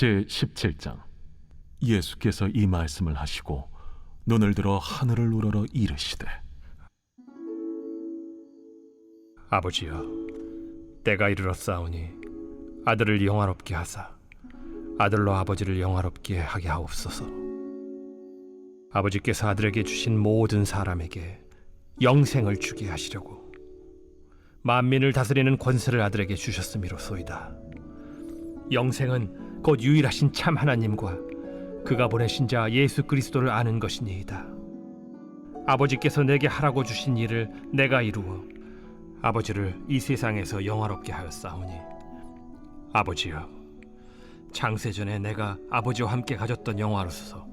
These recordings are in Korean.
제 17장. 예수께서 이 말씀을 하시고 눈을 들어 하늘을 우러러 이르시되 아버지여 때가 이르렀사오니 아들을 영화롭게 하사 아들로 아버지를 영화롭게 하게 하옵소서. 아버지께서 아들에게 주신 모든 사람에게 영생을 주게 하시려고 만민을 다스리는 권세를 아들에게 주셨음이로소이다. 영생은 곧 유일하신 참 하나님과 그가 보내신 자 예수 그리스도를 아는 것이니이다 아버지께서 내게 하라고 주신 일을 내가 이루어 아버지를 이 세상에서 영화롭게 하였사오니 아버지여 창세전에 내가 아버지와 함께 가졌던 영화로서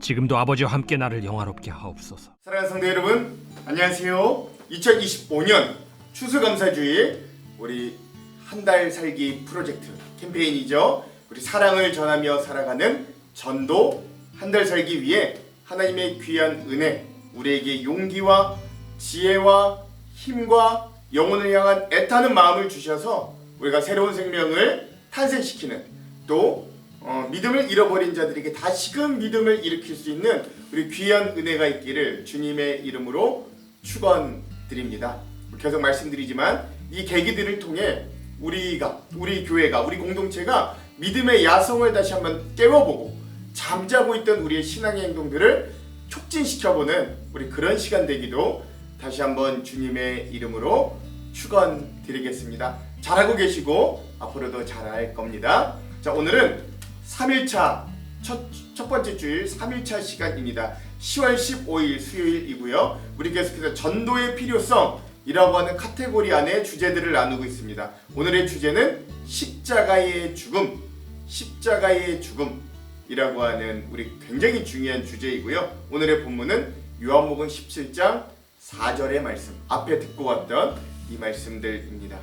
지금도 아버지와 함께 나를 영화롭게 하옵소서 사랑하는 성도 여러분, 안녕하세요. 2025년 추수감사주일 우리 한 달 살기 프로젝트 캠페인이죠. 우리 사랑을 전하며 살아가는 전도 한 달 살기 위해 하나님의 귀한 은혜, 우리에게 용기와 지혜와 힘과 영혼을 향한 애타는 마음을 주셔서 우리가 새로운 생명을 탄생시키는 또 어, 믿음을 잃어버린 자들에게 다시금 믿음을 일으킬 수 있는 우리 귀한 은혜가 있기를 주님의 이름으로 축원드립니다. 계속 말씀드리지만 이 계기들을 통해 우리가 우리 교회가 우리 공동체가 믿음의 야성을 다시 한번 깨워보고 잠자고 있던 우리의 신앙의 행동들을 촉진시켜보는 우리 그런 시간 되기도 다시 한번 주님의 이름으로 축원드리겠습니다. 잘하고 계시고 앞으로도 잘할 겁니다. 자 오늘은 3일차 첫, 첫 번째 주일 3일차 시간입니다. 10월 15일 수요일이고요. 우리 계속해서 전도의 필요성 이라고 하는 카테고리 안에 주제들을 나누고 있습니다. 오늘의 주제는 십자가의 죽음, 십자가의 죽음이라고 하는 우리 굉장히 중요한 주제이고요. 오늘의 본문은 요한복음 17장 4절의 말씀 앞에 듣고 왔던 이 말씀들입니다.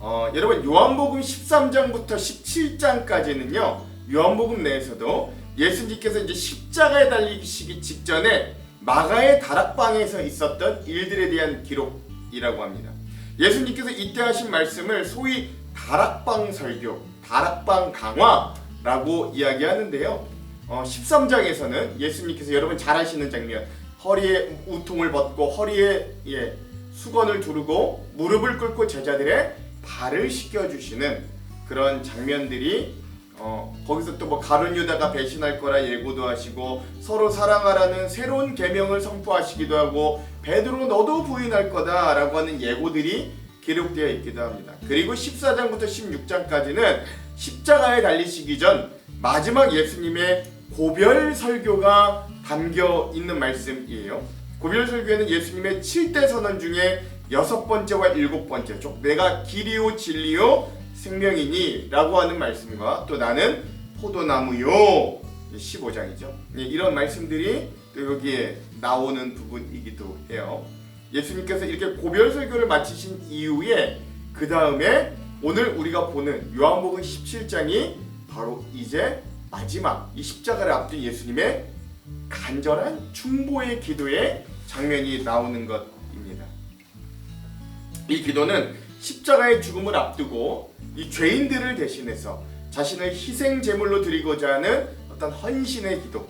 어, 여러분 요한복음 13장부터 17장까지는요 요한복음 내에서도 예수님께서 이제 십자가에 달리시기 직전에 마가의 다락방에서 있었던 일들에 대한 기록이라고 합니다. 예수님께서 이때 하신 말씀을 소위 다락방 설교, 다락방 강화라고 이야기하는데요. 어, 13장에서는 예수님께서 여러분 잘 아시는 장면, 허리에 우통을 벗고 허리에 예, 수건을 두르고 무릎을 꿇고 제자들의 발을 씻겨주시는 그런 장면들이 어, 거기서 또 뭐 가룟 유다가 배신할 거라 예고도 하시고 서로 사랑하라는 새로운 계명을 선포하시기도 하고 베드로 너도 부인할 거다라고 하는 예고들이 기록되어 있기도 합니다. 그리고 14장부터 16장까지는 십자가에 달리시기 전 마지막 예수님의 고별 설교가 담겨 있는 말씀이에요. 고별 설교에는 예수님의 7대 선언 중에 여섯 번째와 일곱 번째 쪽 내가 길이요 진리요 생명이니라고 하는 말씀과 또 나는 포도나무요 15장이죠. 예, 이런 말씀들이 또 여기에 나오는 부분이기도 해요. 예수님께서 이렇게 고별 설교를 마치신 이후에 그 다음에 오늘 우리가 보는 요한복음 17장이 바로 이제 마지막 이 십자가를 앞둔 예수님의 간절한 중보의 기도의 장면이 나오는 것입니다. 이 기도는 십자가의 죽음을 앞두고 이 죄인들을 대신해서 자신을 희생 제물로 드리고자 하는 어떤 헌신의 기도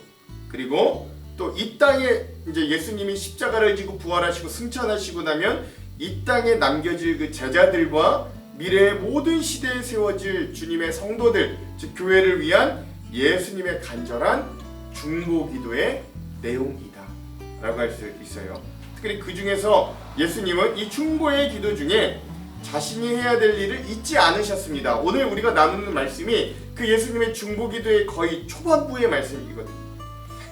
그리고 또 이 땅에 이제 예수님이 십자가를 지고 부활하시고 승천하시고 나면 이 땅에 남겨질 그 제자들과 미래의 모든 시대에 세워질 주님의 성도들 즉 교회를 위한 예수님의 간절한 중보 기도의 내용이다라고 할 수 있어요. 특히 그 중에서 예수님은 이 중보의 기도 중에 자신이 해야 될 일을 잊지 않으셨습니다. 오늘 우리가 나누는 말씀이 그 예수님의 중보 기도의 거의 초반부의 말씀이거든요.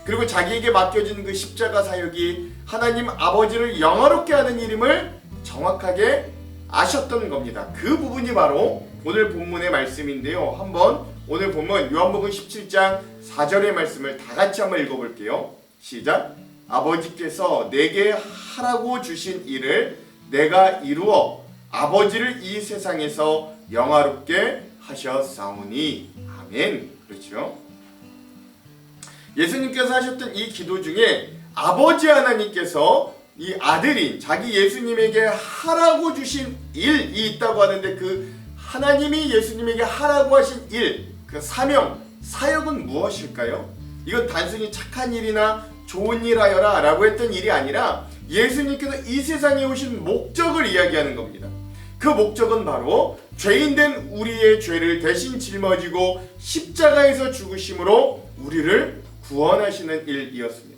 그리고 자기에게 맡겨진 그 십자가 사역이 하나님 아버지를 영화롭게 하는 일임을 정확하게 아셨던 겁니다. 그 부분이 바로 오늘 본문의 말씀인데요. 한번 오늘 본문 요한복음 17장 4절의 말씀을 다 같이 한번 읽어볼게요. 시작. 아버지께서 내게 하라고 주신 일을 내가 이루어 아버지를 이 세상에서 영화롭게 하셨사오니 아멘. 그렇죠? 예수님께서 하셨던 이 기도 중에 아버지 하나님께서 이 아들인 자기 예수님에게 하라고 주신 일이 있다고 하는데 그 하나님이 예수님에게 하라고 하신 일, 그 사명, 사역은 무엇일까요? 이건 단순히 착한 일이나 좋은 일 하여라 라고 했던 일이 아니라 예수님께서 이 세상에 오신 목적을 이야기하는 겁니다. 그 목적은 바로 죄인된 우리의 죄를 대신 짊어지고 십자가에서 죽으심으로 우리를 구원하시는 일이었습니다.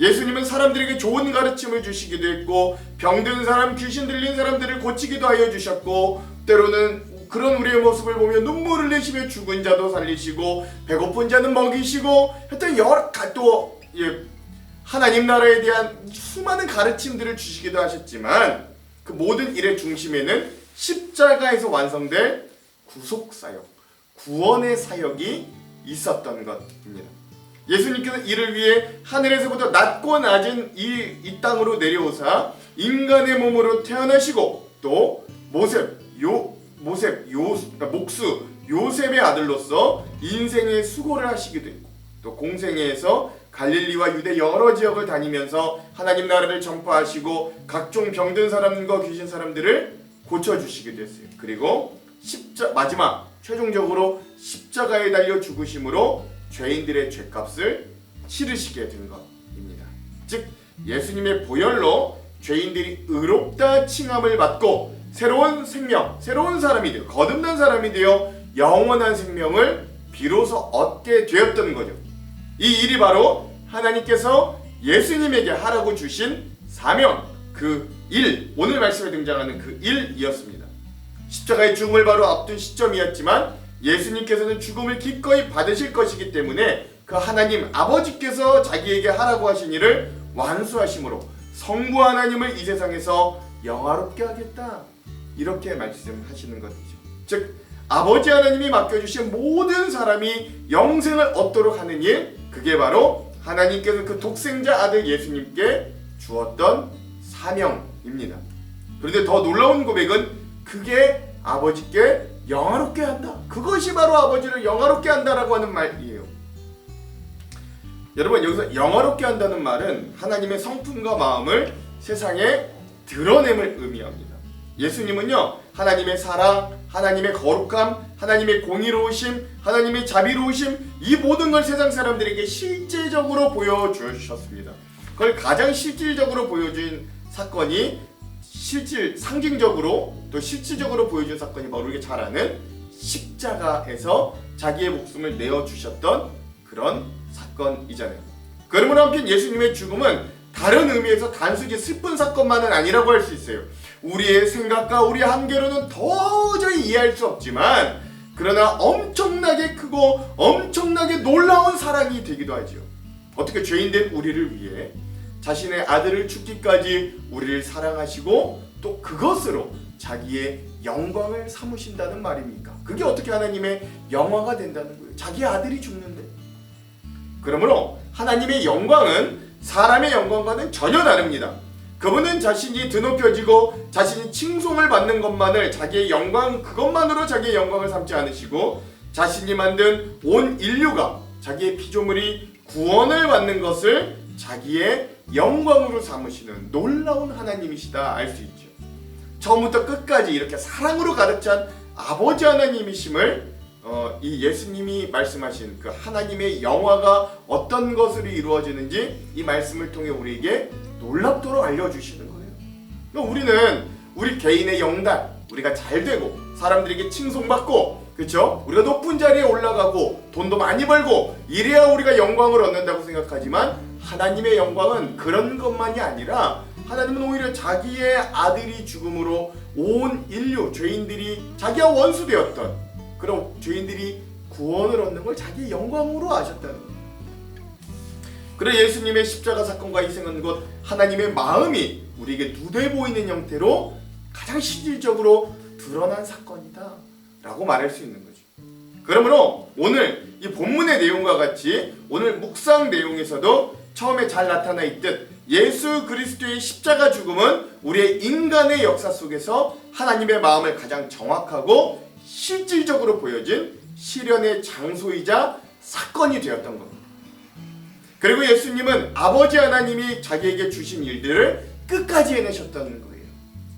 예수님은 사람들에게 좋은 가르침을 주시기도 했고 병든 사람, 귀신 들린 사람들을 고치기도 하여 주셨고 때로는 그런 우리의 모습을 보며 눈물을 내시며 죽은 자도 살리시고 배고픈 자는 먹이시고 하여튼 여러 가- 또 예, 하나님 나라에 대한 수많은 가르침들을 주시기도 하셨지만 그 모든 일의 중심에는 십자가에서 완성될 구속 사역, 구원의 사역이 있었던 것입니다. 예수님께서 이를 위해 하늘에서부터 낮고 낮은 이, 이 땅으로 내려오사 인간의 몸으로 태어나시고 또 모셉 요 모셉 요 그러니까 목수 요셉의 아들로서 인생의 수고를 하시기도 했고 또 공생애에서 갈릴리와 유대 여러 지역을 다니면서 하나님 나라를 전파하시고 각종 병든 사람과 귀신 사람들을 고쳐 주시기도 했어요. 그리고 십자 마지막 최종적으로 십자가에 달려 죽으심으로 죄인들의 죄값을 치르시게 된 것입니다. 즉 예수님의 보혈로 죄인들이 의롭다 칭함을 받고 새로운 생명, 새로운 사람이 되어 거듭난 사람이 되어 영원한 생명을 비로소 얻게 되었던 거죠. 이 일이 바로 하나님께서 예수님에게 하라고 주신 사명, 그 일, 오늘 말씀에 등장하는 그 일이었습니다. 십자가의 죽음을 바로 앞둔 시점이었지만 예수님께서는 죽음을 기꺼이 받으실 것이기 때문에 그 하나님 아버지께서 자기에게 하라고 하신 일을 완수하심으로 성부 하나님을 이 세상에서 영화롭게 하겠다 이렇게 말씀하시는 것이죠. 즉 아버지 하나님이 맡겨주신 모든 사람이 영생을 얻도록 하는 일 그게 바로 하나님께서 그 독생자 아들 예수님께 주었던 사명입니다. 그런데 더 놀라운 고백은 그게 아버지께 영화롭게 한다. 그것이 바로 아버지를 영화롭게 한다라고 하는 말이에요. 여러분 여기서 영화롭게 한다는 말은 하나님의 성품과 마음을 세상에 드러냄을 의미합니다. 예수님은요 하나님의 사랑, 하나님의 거룩함, 하나님의 공의로우심, 하나님의 자비로우심 이 모든 걸 세상 사람들에게 실제적으로 보여주셨습니다. 그걸 가장 실질적으로 보여준 사건이 실질 상징적으로 또 실질적으로 보여준 사건이 바로 우리가 잘 아는 십자가에서 자기의 목숨을 내어 주셨던 그런 사건이잖아요. 그러므로 한편 예수님의 죽음은 다른 의미에서 단순히 슬픈 사건만은 아니라고 할 수 있어요. 우리의 생각과 우리 한계로는 도저히 이해할 수 없지만 그러나 엄청나게 크고 엄청나게 놀라운 사랑이 되기도 하죠. 어떻게 죄인된 우리를 위해 자신의 아들을 죽기까지 우리를 사랑하시고 또 그것으로 자기의 영광을 삼으신다는 말입니까? 그게 어떻게 하나님의 영화가 된다는 거예요? 자기 아들이 죽는데. 그러므로 하나님의 영광은 사람의 영광과는 전혀 다릅니다. 그분은 자신이 드높여지고 자신이 칭송을 받는 것만을 자기의 영광 그것만으로 자기의 영광을 삼지 않으시고 자신이 만든 온 인류가 자기의 피조물이 구원을 받는 것을 자기의 영광으로 삼으시는 놀라운 하나님이시다 알 수 있죠. 처음부터 끝까지 이렇게 사랑으로 가득 찬 아버지 하나님이심을 어, 이 예수님이 말씀하신 그 하나님의 영화가 어떤 것으로 이루어지는지 이 말씀을 통해 우리에게 놀랍도록 알려주시는 거예요. 그러니까 우리는 우리 개인의 영달, 우리가 잘 되고 사람들에게 칭송받고 그렇죠? 우리가 높은 자리에 올라가고 돈도 많이 벌고 이래야 우리가 영광을 얻는다고 생각하지만 하나님의 영광은 그런 것만이 아니라 하나님은 오히려 자기의 아들이 죽음으로 온 인류 죄인들이 자기와 원수되었던 그런 죄인들이 구원을 얻는 걸 자기의 영광으로 아셨다는 거예요. 그래 예수님의 십자가 사건과 희생은 곧 하나님의 마음이 우리에게 눈에 보이는 형태로 가장 실질적으로 드러난 사건이다 라고 말할 수 있는 거죠. 그러므로 오늘 이 본문의 내용과 같이 오늘 묵상 내용에서도 처음에 잘 나타나 있듯 예수 그리스도의 십자가 죽음은 우리의 인간의 역사 속에서 하나님의 마음을 가장 정확하고 실질적으로 보여진 실현의 장소이자 사건이 되었던 겁니다. 그리고 예수님은 아버지 하나님이 자기에게 주신 일들을 끝까지 해내셨다는 거예요.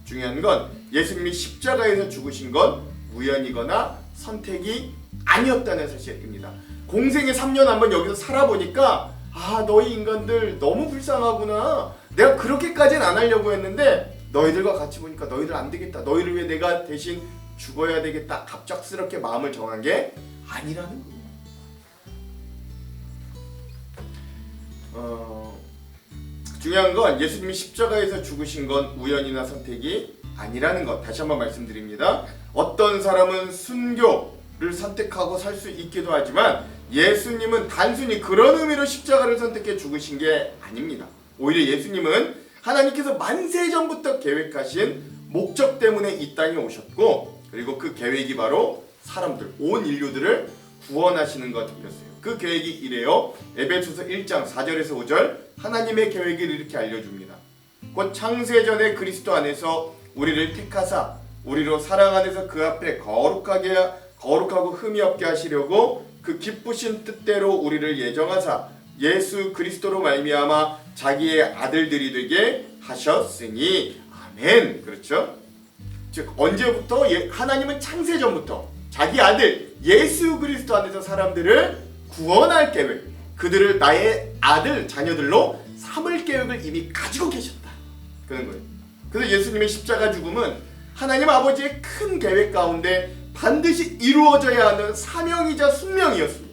중요한 건 예수님이 십자가에서 죽으신 건 우연이거나 선택이 아니었다는 사실입니다. 공생의 3년 한번 여기서 살아보니까 아 너희 인간들 너무 불쌍하구나. 내가 그렇게까지는 안 하려고 했는데 너희들과 같이 보니까 너희들 안 되겠다. 너희를 위해 내가 대신 죽어야 되겠다. 갑작스럽게 마음을 정한 게 아니라는 거예요. 어, 중요한 건 예수님이 십자가에서 죽으신 건 우연이나 선택이 아니라는 것 다시 한번 말씀드립니다. 어떤 사람은 순교를 선택하고 살 수 있기도 하지만 예수님은 단순히 그런 의미로 십자가를 선택해 죽으신 게 아닙니다. 오히려 예수님은 하나님께서 만세 전부터 계획하신 목적 때문에 이 땅에 오셨고 그리고 그 계획이 바로 사람들 온 인류들을 구원하시는 것이었어요. 그 계획이 이래요. 에베소서 1장 4절에서 5절 하나님의 계획을 이렇게 알려줍니다. 곧 창세전에 그리스도 안에서 우리를 택하사 우리로 사랑 안에서 그 앞에 거룩하게 거룩하고 흠이 없게 하시려고 그 기쁘신 뜻대로 우리를 예정하사 예수 그리스도로 말미암아 자기의 아들들이 되게 하셨으니 아멘. 그렇죠? 즉 언제부터 예- 하나님은 창세 전부터 자기 아들 예수 그리스도 안에서 사람들을 구원할 계획, 그들을 나의 아들 자녀들로 삼을 계획을 이미 가지고 계셨다. 그런 거예요. 그래서 예수님의 십자가 죽음은 하나님 아버지의 큰 계획 가운데 반드시 이루어져야 하는 사명이자 숙명이었습니다.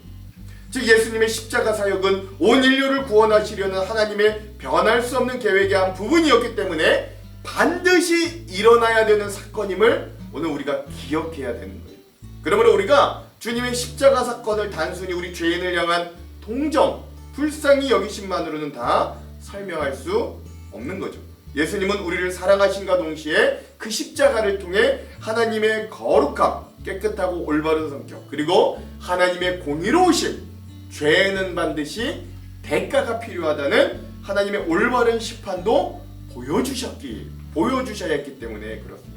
즉 예수님의 십자가 사역은 온 인류를 구원하시려는 하나님의 변할 수 없는 계획의 한 부분이었기 때문에 반드시 일어나야 되는 사건임을 오늘 우리가 기억해야 되는 거예요. 그러므로 우리가 주님의 십자가 사건을 단순히 우리 죄인을 향한 동정, 불쌍히 여기심만으로는 다 설명할 수 없는 거죠. 예수님은 우리를 사랑하신과 동시에 그 십자가를 통해 하나님의 거룩함, 깨끗하고 올바른 성격, 그리고 하나님의 공의로우심, 죄는 반드시 대가가 필요하다는 하나님의 올바른 심판도 보여주셨기, 보여주셔야 했기 때문에 그렇습니다.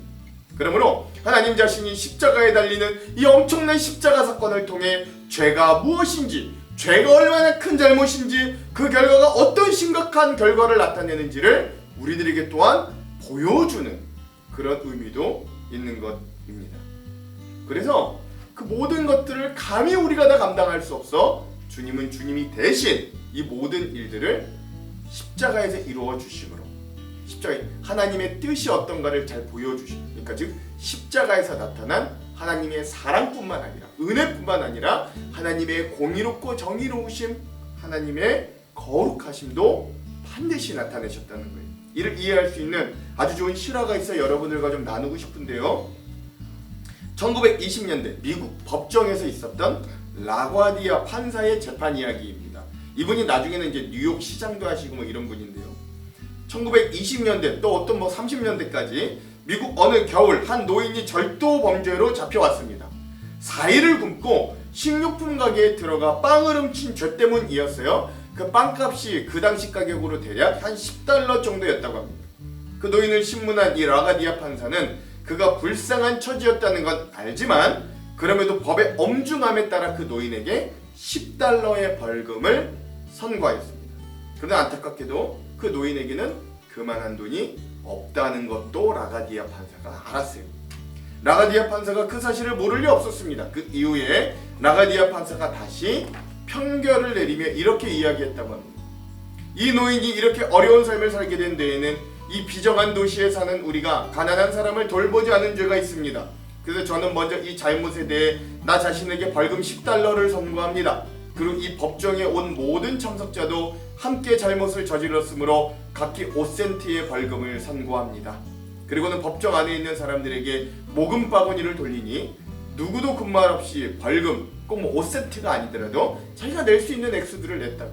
그러므로 하나님 자신이 십자가에 달리는 이 엄청난 십자가 사건을 통해 죄가 무엇인지, 죄가 얼마나 큰 잘못인지, 그 결과가 어떤 심각한 결과를 나타내는지를 우리들에게 또한 보여주는 그런 의미도 있는 것입니다. 그래서 그 모든 것들을 감히 우리가 다 감당할 수 없어 주님은 주님이 대신 이 모든 일들을 십자가에서 이루어 주심으로 십자가 하나님의 뜻이 어떤가를 잘 보여주십니다. 그러니까 즉 십자가에서 나타난 하나님의 사랑뿐만 아니라 은혜뿐만 아니라 하나님의 공의롭고 정의로우심, 하나님의 거룩하심도 반드시 나타내셨다는 거예요. 이를 이해할 수 있는 아주 좋은 실화가 있어 여러분들과 좀 나누고 싶은데요. 1920년대 미국 법정에서 있었던 라과디아 판사의 재판 이야기입니다. 이분이 나중에는 이제 뉴욕 시장도 하시고 뭐 이런 분인데요. 1920년대 또 어떤 뭐 30년대까지 미국 어느 겨울 한 노인이 절도 범죄로 잡혀왔습니다. 4일을 굶고 식료품 가게에 들어가 빵을 훔친 죄 때문이었어요. 그 빵값이 그 당시 가격으로 대략 한 10달러 정도였다고 합니다. 그 노인을 신문한 이 라가디아 판사는 그가 불쌍한 처지였다는 건 알지만 그럼에도 법의 엄중함에 따라 그 노인에게 10달러의 벌금을 선고하였습니다. 그러나 안타깝게도 그 노인에게는 그만한 돈이 없다는 것도 라가디아 판사가 알았어요. 라가디아 판사가 그 사실을 모를 리 없었습니다. 그 이후에 라가디아 판사가 다시 평결을 내리며 이렇게 이야기했다고 합니다. 이 노인이 이렇게 어려운 삶을 살게 된 데에는 이 비정한 도시에 사는 우리가 가난한 사람을 돌보지 않은 죄가 있습니다. 그래서 저는 먼저 이 잘못에 대해 나 자신에게 벌금 10달러를 선고합니다. 그리고 이 법정에 온 모든 참석자도 함께 잘못을 저질렀으므로 각기 5센트의 벌금을 선고합니다. 그리고는 법정 안에 있는 사람들에게 모금 바구니를 돌리니 누구도 군말 없이 벌금 꼭 뭐 5센트가 아니더라도 자기가 낼 수 있는 액수들을 냈다고.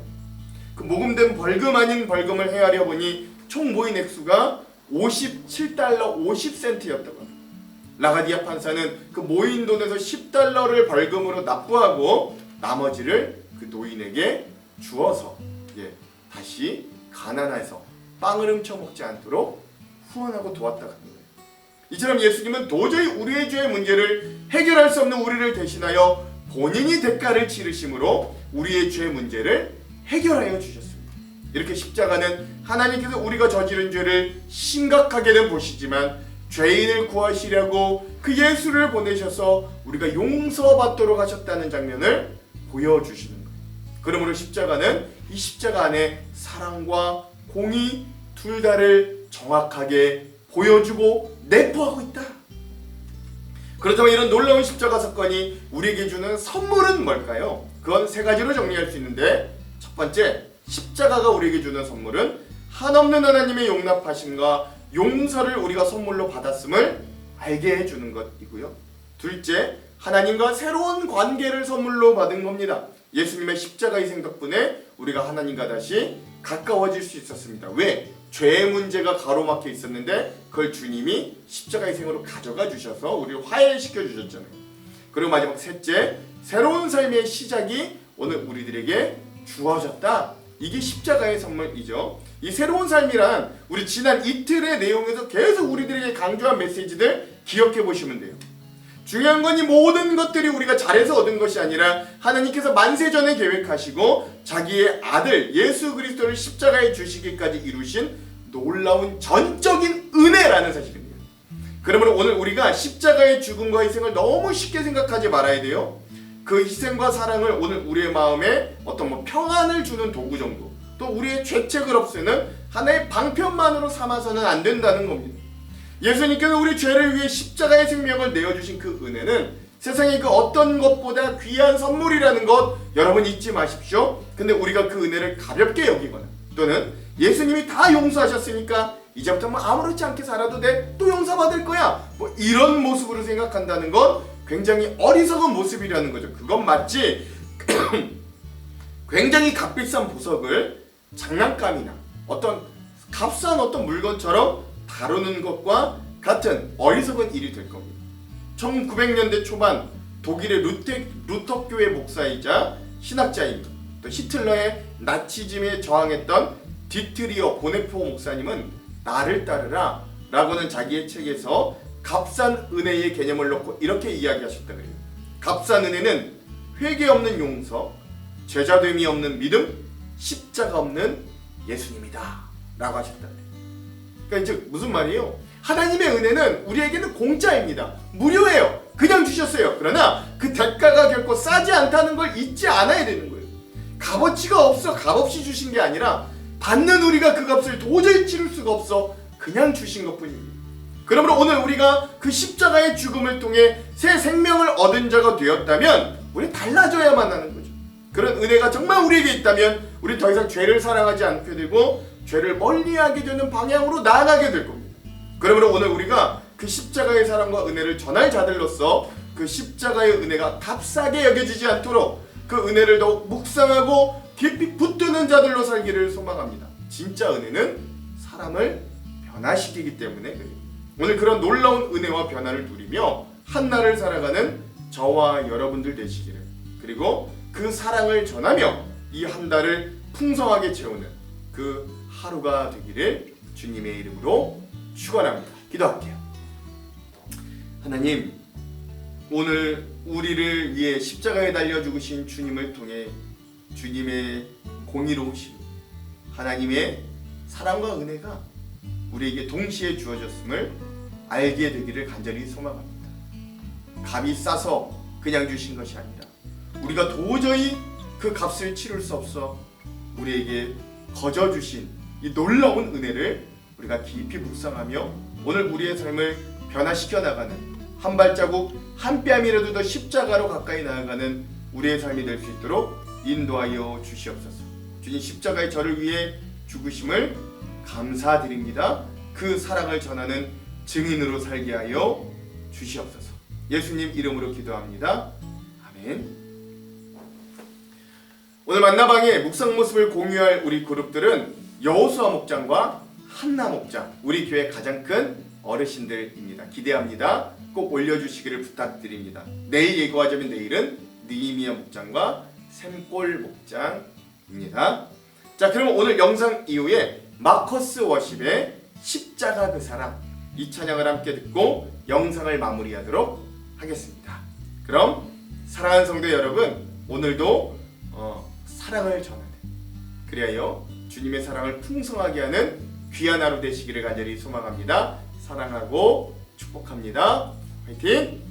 그 모금된 벌금 아닌 벌금을 헤아려 보니 총 모인 액수가 57달러 50센트였다고 합니다. 라가디아 판사는 그 모인 돈에서 10달러를 벌금으로 납부하고 나머지를 그 노인에게 주어서 예, 다시 가난해서 빵을 훔쳐 먹지 않도록 후원하고 도왔다고 합니다. 이처럼 예수님은 도저히 우리의 죄의 문제를 해결할 수 없는 우리를 대신하여 본인이 대가를 치르심으로 우리의 죄 문제를 해결하여 주셨습니다. 이렇게 십자가는 하나님께서 우리가 저지른 죄를 심각하게는 보시지만 죄인을 구하시려고 그 예수를 보내셔서 우리가 용서받도록 하셨다는 장면을 보여주시는 거예요. 그러므로 십자가는 이 십자가 안에 사랑과 공의 둘 다를 정확하게 보여주고 내포하고 있다. 그렇다면 이런 놀라운 십자가 사건이 우리에게 주는 선물은 뭘까요? 그건 세 가지로 정리할 수 있는데 첫 번째 십자가가 우리에게 주는 선물은 한없는 하나님의 용납하심과 용서를 우리가 선물로 받았음을 알게 해주는 것이고요. 둘째 하나님과 새로운 관계를 선물로 받은 겁니다. 예수님의 십자가 희생 덕분에 우리가 하나님과 다시 가까워질 수 있었습니다. 왜? 죄의 문제가 가로막혀 있었는데 그걸 주님이 십자가 희생으로 가져가 주셔서 우리를 화해시켜 주셨잖아요. 그리고 마지막 셋째, 새로운 삶의 시작이 오늘 우리들에게 주어졌다. 이게 십자가의 선물이죠. 이 새로운 삶이란 우리 지난 이틀의 내용에서 계속 우리들에게 강조한 메시지들 기억해 보시면 돼요. 중요한 건 이 모든 것들이 우리가 잘해서 얻은 것이 아니라 하나님께서 만세전에 계획하시고 자기의 아들 예수 그리스도를 십자가에 주시기까지 이루신 놀라운 전적인 은혜라는 사실입니다. 그러므로 오늘 우리가 십자가의 죽음과 희생을 너무 쉽게 생각하지 말아야 돼요. 그 희생과 사랑을 오늘 우리의 마음에 어떤 뭐 평안을 주는 도구 정도 또 우리의 죄책을 없애는 하나의 방편만으로 삼아서는 안 된다는 겁니다. 예수님께서 우리 죄를 위해 십자가의 생명을 내어주신 그 은혜는 세상의 그 어떤 것보다 귀한 선물이라는 것 여러분 잊지 마십시오. 근데 우리가 그 은혜를 가볍게 여기거나 또는 예수님이 다 용서하셨으니까 이제부터 뭐 아무렇지 않게 살아도 돼. 또 용서받을 거야. 뭐 이런 모습으로 생각한다는 건 굉장히 어리석은 모습이라는 거죠. 그건 맞지. 굉장히 값비싼 보석을 장난감이나 어떤 값싼 어떤 물건처럼 다루는 것과 같은 어리석은 일이 될 겁니다. 1900년대 초반 독일의 루테, 루터 교회 목사이자 신학자인 또 히틀러의 나치즘에 저항했던 디트리어 보네포 목사님은 나를 따르라 라고는 자기의 책에서 값싼 은혜의 개념을 놓고 이렇게 이야기하셨다 그래요. 값싼 은혜는 회개 없는 용서, 제자됨이 없는 믿음, 십자가 없는 예수님이다 라고 하셨다. 그러니까 즉 무슨 말이에요? 하나님의 은혜는 우리에게는 공짜입니다. 무료예요. 그냥 주셨어요. 그러나 그 대가가 결코 싸지 않다는 걸 잊지 않아야 되는 거예요. 값어치가 없어 값없이 주신 게 아니라 받는 우리가 그 값을 도저히 치를 수가 없어 그냥 주신 것뿐입니다. 그러므로 오늘 우리가 그 십자가의 죽음을 통해 새 생명을 얻은 자가 되었다면 우리 달라져야만 하는. 그런 은혜가 정말 우리에게 있다면 우리 더 이상 죄를 사랑하지 않게 되고 죄를 멀리하게 되는 방향으로 나아가게 될 겁니다. 그러므로 오늘 우리가 그 십자가의 사랑과 은혜를 전할 자들로서 그 십자가의 은혜가 값싸게 여겨지지 않도록 그 은혜를 더욱 묵상하고 깊이 붙드는 자들로 살기를 소망합니다. 진짜 은혜는 사람을 변화시키기 때문에. 오늘 그런 놀라운 은혜와 변화를 누리며 한날을 살아가는 저와 여러분들 되시기를 그리고 그 사랑을 전하며 이 한 달을 풍성하게 채우는 그 하루가 되기를 주님의 이름으로 축원합니다. 기도할게요. 하나님, 오늘 우리를 위해 십자가에 달려 죽으신 주님을 통해 주님의 공의로우심, 하나님의 사랑과 은혜가 우리에게 동시에 주어졌음을 알게 되기를 간절히 소망합니다. 값이 싸서 그냥 주신 것이 아니라 우리가 도저히 그 값을 치를 수 없어 우리에게 거저 주신 이 놀라운 은혜를 우리가 깊이 묵상하며 오늘 우리의 삶을 변화시켜 나가는 한 발자국 한 뺨이라도 더 십자가로 가까이 나아가는 우리의 삶이 될 수 있도록 인도하여 주시옵소서. 주님 십자가의 저를 위해 죽으심을 감사드립니다. 그 사랑을 전하는 증인으로 살게 하여 주시옵소서. 예수님 이름으로 기도합니다. 아멘. 오늘 만나방의 묵상 모습을 공유할 우리 그룹들은 여호수아 목장과 한나 목장, 우리 교회 가장 큰 어르신들입니다. 기대합니다. 꼭 올려주시기를 부탁드립니다. 내일 예고하자면 내일은 느이미아 목장과 샘골 목장입니다. 자, 그럼 오늘 영상 이후에 마커스 워십의 십자가 그 사랑 이 찬양을 함께 듣고 영상을 마무리하도록 하겠습니다. 그럼 사랑하는 성도 여러분, 오늘도 어, 사랑을 전하는 그리하여 주님의 사랑을 풍성하게 하는 귀한 하루 되시기를 간절히 소망합니다. 사랑하고 축복합니다. 화이팅!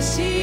붙